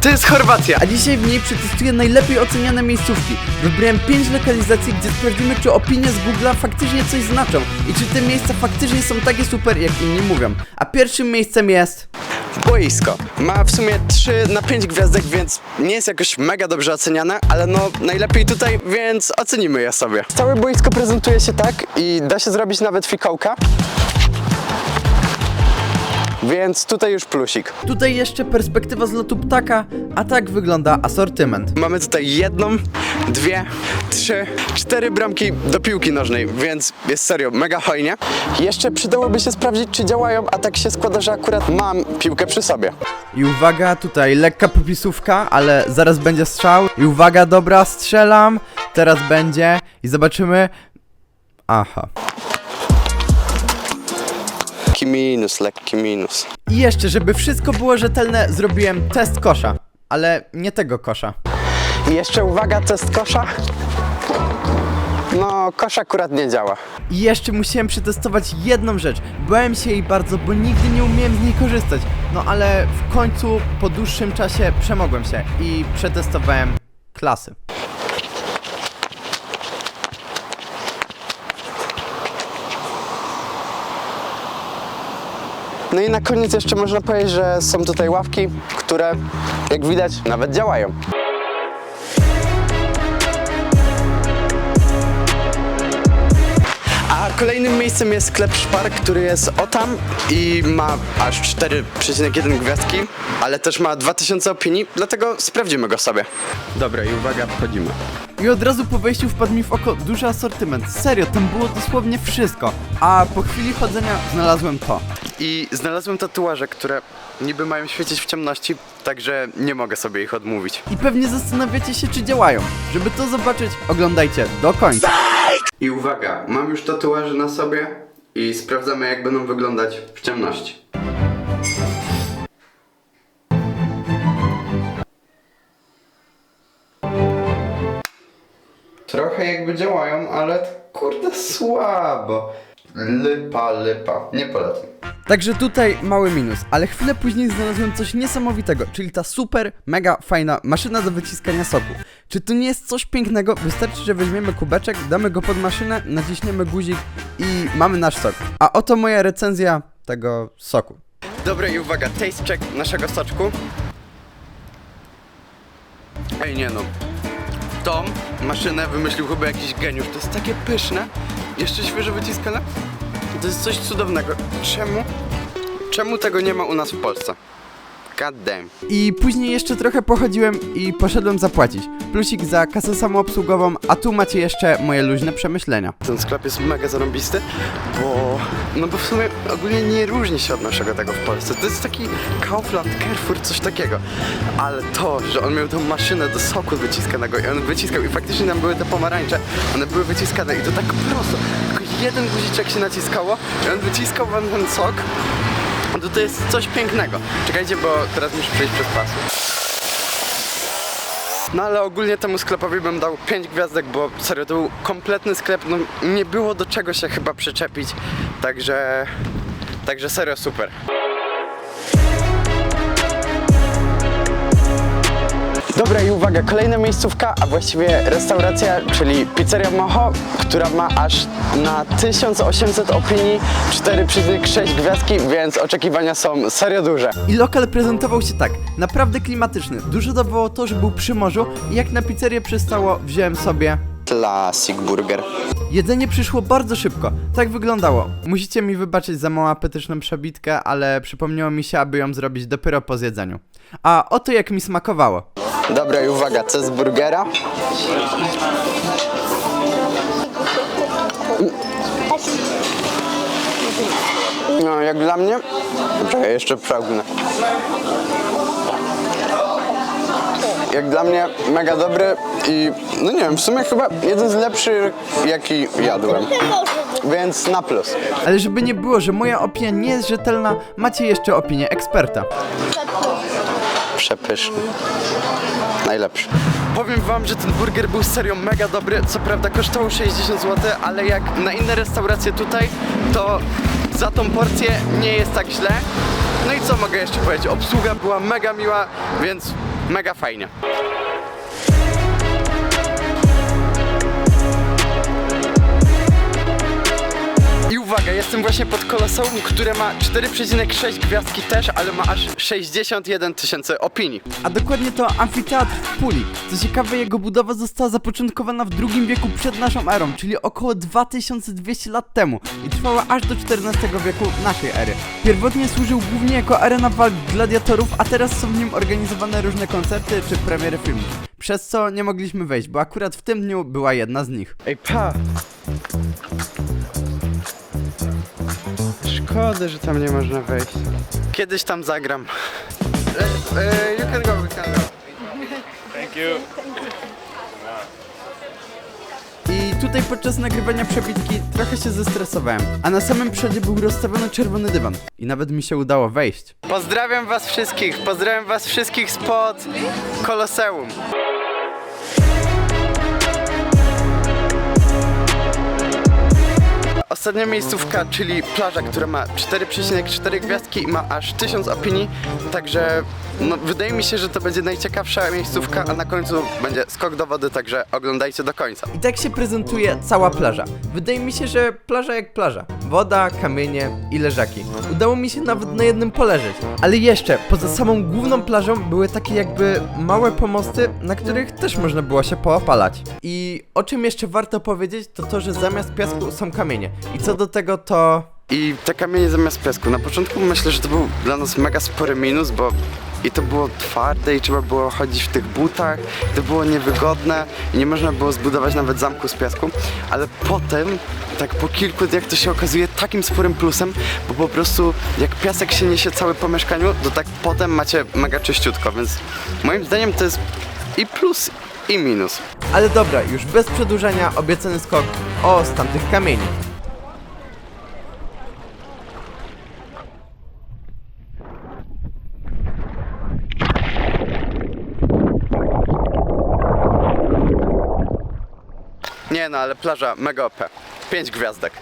To jest Chorwacja. A dzisiaj w niej przetestuję najlepiej oceniane miejscówki. Wybrałem 5 lokalizacji, gdzie sprawdzimy, czy opinie z Google'a faktycznie coś znaczą i czy te miejsca faktycznie są takie super, jak inni mówią. A pierwszym miejscem jest... Boisko. Ma w sumie 3 na 5 gwiazdek, więc nie jest jakoś mega dobrze oceniane, ale no najlepiej tutaj, więc ocenimy je sobie. Całe boisko prezentuje się tak i da się zrobić nawet fikołka. Więc tutaj już plusik. Tutaj jeszcze perspektywa z lotu ptaka, a tak wygląda asortyment. Mamy tutaj jedną, dwie, trzy, cztery bramki do piłki nożnej, więc jest serio mega hojnie. Jeszcze przydałoby się sprawdzić, czy działają, a tak się składa, że akurat mam piłkę przy sobie. I uwaga, tutaj lekka popisówka, ale zaraz będzie strzał. I uwaga, dobra, strzelam. Teraz będzie i zobaczymy. Aha. Lekki minus, lekki minus. I jeszcze, żeby wszystko było rzetelne, zrobiłem test kosza. Ale nie tego kosza. I jeszcze uwaga, test kosza. No, kosz akurat nie działa. I jeszcze musiałem przetestować jedną rzecz. Bałem się jej bardzo, bo nigdy nie umiałem z niej korzystać. No ale w końcu po dłuższym czasie przemogłem się i przetestowałem klasy. No i na koniec jeszcze można powiedzieć, że są tutaj ławki, które jak widać nawet działają. A kolejnym miejscem jest sklep Szpar, który jest o tam i ma aż 4,1 gwiazdki, ale też ma 2000 opinii, dlatego sprawdzimy go sobie. Dobra i uwaga, wchodzimy. I od razu po wejściu wpadł mi w oko duży asortyment. Serio, tam było dosłownie wszystko. A po chwili chodzenia znalazłem to. I znalazłem tatuaże, które niby mają świecić w ciemności, także nie mogę sobie ich odmówić. I pewnie zastanawiacie się, czy działają. Żeby to zobaczyć, oglądajcie do końca. I uwaga, mam już tatuaże na sobie i sprawdzamy jak będą wyglądać w ciemności. Trochę jakby działają, ale kurde słabo. Lypa, lypa. Nie polecam. Także tutaj mały minus, ale chwilę później znalazłem coś niesamowitego, czyli ta super, mega fajna maszyna do wyciskania soku. Czy to nie jest coś pięknego? Wystarczy, że weźmiemy kubeczek, damy go pod maszynę, naciśniemy guzik i mamy nasz sok. A oto moja recenzja tego soku. Dobra i uwaga, taste check naszego soczku. Ej nie no, tą maszynę wymyślił chyba jakiś geniusz. To jest takie pyszne, jeszcze świeżo wyciskane. To jest coś cudownego. Czemu? Czemu tego nie ma u nas w Polsce? God damn. I później jeszcze trochę pochodziłem i poszedłem zapłacić. Plusik za kasę samoobsługową, a tu macie jeszcze moje luźne przemyślenia. Ten sklep jest mega zarąbisty, bo... No bo w sumie ogólnie nie różni się od naszego tego w Polsce. To jest taki Kaufland, Carrefour, coś takiego. Ale to, że on miał tą maszynę do soku wyciskanego i on wyciskał i faktycznie tam były te pomarańcze, one były wyciskane i to tak prosto. Jeden guziczek się naciskało i on wyciskał wam ten sok. To, to jest coś pięknego. Czekajcie, bo teraz muszę przejść przez pas. No ale ogólnie temu sklepowi bym dał 5 gwiazdek, bo serio to był kompletny sklep, no nie było do czego się chyba przyczepić, także, także serio super. Dobra i uwaga, kolejna miejscówka, a właściwie restauracja, czyli Pizzeria Moho, która ma aż na 1800 opinii 4,6 gwiazdki, więc oczekiwania są serio duże. I lokal prezentował się tak, naprawdę klimatyczny. Dużo dawało to, że był przy morzu i jak na pizzerię przystało, wziąłem sobie Classic Burger. Jedzenie przyszło bardzo szybko. Tak wyglądało. Musicie mi wybaczyć za małą apetyczną przebitkę, ale przypomniało mi się, aby ją zrobić dopiero po zjedzeniu. A oto jak mi smakowało. Dobra i uwaga, co z burgera? No, jak dla mnie... Czekaj, jeszcze przełknę. Jak dla mnie mega dobry i no nie wiem, w sumie chyba jeden z lepszych jaki jadłem. Więc na plus. Ale żeby nie było, że moja opinia nie jest rzetelna, macie jeszcze opinię eksperta. Przepyszny. Najlepszy. Powiem wam, że ten burger był serio mega dobry. Co prawda kosztował 60 zł, ale jak na inne restauracje tutaj, to za tą porcję nie jest tak źle. No i co mogę jeszcze powiedzieć? Obsługa była mega miła, więc mega fajnie. Jestem właśnie pod koloseum, które ma 4,6 gwiazdki też, ale ma aż 61 tysięcy opinii. A dokładnie to amfiteatr w Puli. Co ciekawe, jego budowa została zapoczątkowana w II wieku przed naszą erą, czyli około 2200 lat temu i trwała aż do XIV wieku naszej ery. Pierwotnie służył głównie jako arena walk gladiatorów, a teraz są w nim organizowane różne koncerty czy premiery filmów. Przez co nie mogliśmy wejść, bo akurat w tym dniu była jedna z nich. Ej, pa! Szkoda, że tam nie można wejść. Kiedyś tam zagram. You can go, we can go. I tutaj podczas nagrywania przebitki trochę się zestresowałem, a na samym przodzie był rozstawiony czerwony dywan i nawet mi się udało wejść. Pozdrawiam was wszystkich, pozdrawiam was wszystkich spod Koloseum. Ostatnia miejscówka, czyli plaża, która ma 4,4 gwiazdki i ma aż 1000 opinii, także no, wydaje mi się, że to będzie najciekawsza miejscówka, a na końcu będzie skok do wody, także oglądajcie do końca. I tak się prezentuje cała plaża. Wydaje mi się, że plaża jak plaża. Woda, kamienie i leżaki. Udało mi się nawet na jednym poleżeć. Ale jeszcze, poza samą główną plażą były takie jakby małe pomosty, na których też można było się poopalać. I o czym jeszcze warto powiedzieć, to to, że zamiast piasku są kamienie. I co do tego to... I te kamienie zamiast piasku. Na początku myślę, że to był dla nas mega spory minus, bo i to było twarde i trzeba było chodzić w tych butach, to było niewygodne i nie można było zbudować nawet zamku z piasku, ale potem, tak po kilku dniach to się okazuje takim sporym plusem, bo po prostu jak piasek się niesie cały po mieszkaniu, to tak potem macie mega czyściutko, więc moim zdaniem to jest i plus i minus. Ale dobra, już bez przedłużania obiecany skok o z tamtych kamieni. Nie no, ale plaża mega OP. 5 gwiazdek.